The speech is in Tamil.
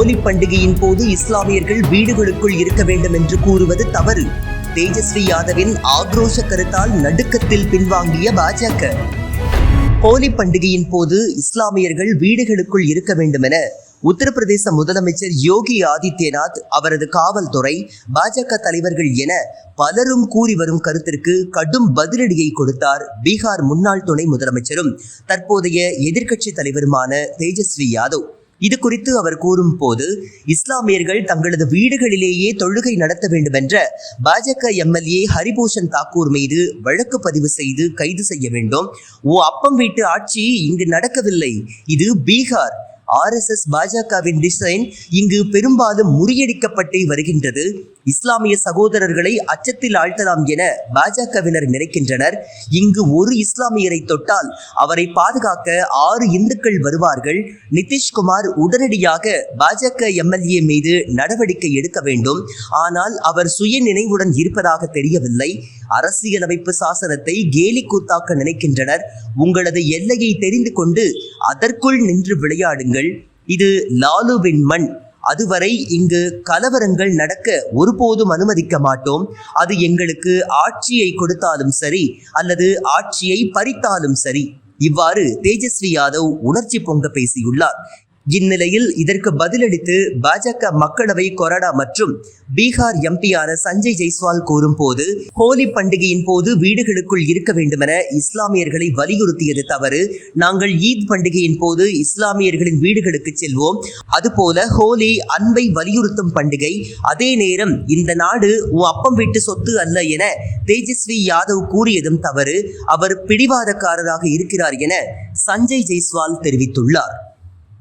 ஹோலி பண்டிகையின் போது இஸ்லாமியர்கள் வீடுகளுக்குள் இருக்க வேண்டும் என்று கூறுவது தவறு. தேஜஸ்வி யாதவின் ஆக்ரோஷ கருத்தால் நடுக்கத்தில் பின்வாங்கிய பாஜக. ஹோலி பண்டிகையின் போது இஸ்லாமியர்கள் வீடுகளுக்குள் இருக்க வேண்டும் என உத்தரப்பிரதேச முதலமைச்சர் யோகி ஆதித்யநாத் அவரது காவல்துறை பாஜக தலைவர்கள் என பலரும் கூறி வரும் கருத்திற்கு கடும் பதிலடியை கொடுத்தார் பீகார் முன்னாள் துணை முதலமைச்சரும். தற்போதைய எதிர்க்கட்சி தலைவருமான தேஜஸ்வி யாதவ். இது குறித்து அவர் கூறும் போது இஸ்லாமியர்கள் தங்களது வீடுகளிலேயே தொழுகை நடத்த வேண்டும் என்ற பாஜக எம்எல்ஏ ஹரிபூஷன் தாக்கூர் மீது வழக்கு பதிவு செய்து கைது செய்ய வேண்டும். ஓ அப்பம் வீட்டு ஆட்சி இங்கு நடக்கவில்லை. இது பீகார். ஆர்எஸ்எஸ் பாஜகவின் டிசைன் இங்கு பெரும்பாலும் முறியடிக்கப்பட்டு வருகின்றது. இஸ்லாமிய சகோதரர்களை அச்சத்தில் ஆழ்த்தலாம் என பாஜகவினர் நினைக்கின்றனர். இங்கு ஒரு இஸ்லாமியரை தொட்டால் அவரை பாதுகாக்க ஆறு இந்துக்கள் வருவார்கள். நிதிஷ்குமார் உடனடியாக பாஜக எம்எல்ஏ மீது நடவடிக்கை எடுக்க வேண்டும். ஆனால் அவர் சுய நினைவுடன் இருப்பதாக தெரியவில்லை. அரசியலமைப்பு சாசனத்தை கேலி கூத்தாக்க நினைக்கின்றனர். உங்களது எல்லையை தெரிந்து கொண்டு அதற்குள் நின்று விளையாடுங்கள். இது லாலுவின் மண். அதுவரை இங்கு கலவரங்கள் நடக்க ஒருபோதும் அனுமதிக்க மாட்டோம். அது எங்களுக்கு ஆட்சியை கொடுத்தாலும் சரி அல்லது ஆட்சியை பறித்தாலும் சரி. இவ்வாறு தேஜஸ்வி யாதவ் உணர்ச்சி பொங்க பேசியுள்ளார். இந்நிலையில் இதற்கு பதிலளித்து பாஜக மக்களவை கொறடா மற்றும் பீகார் எம்பியான சஞ்சய் ஜெய்ஸ்வால் கூறும்போது ஹோலி பண்டிகையின் போது வீடுகளுக்குள் இருக்க வேண்டுமென இஸ்லாமியர்களை வலியுறுத்தியது தவறு. நாங்கள் ஈத் பண்டிகையின் போது இஸ்லாமியர்களின் வீடுகளுக்கு செல்வோம். அதுபோல ஹோலி அன்பை வலியுறுத்தும் பண்டிகை. அதே நேரம் இந்த நாடு உன் அப்பம் வீட்டு சொத்து அல்ல என தேஜஸ்வி யாதவ் கூறியதும் தவறு. அவர் பிடிவாதக்காரராக இருக்கிறார் என சஞ்சய் ஜெய்ஸ்வால் தெரிவித்துள்ளார்.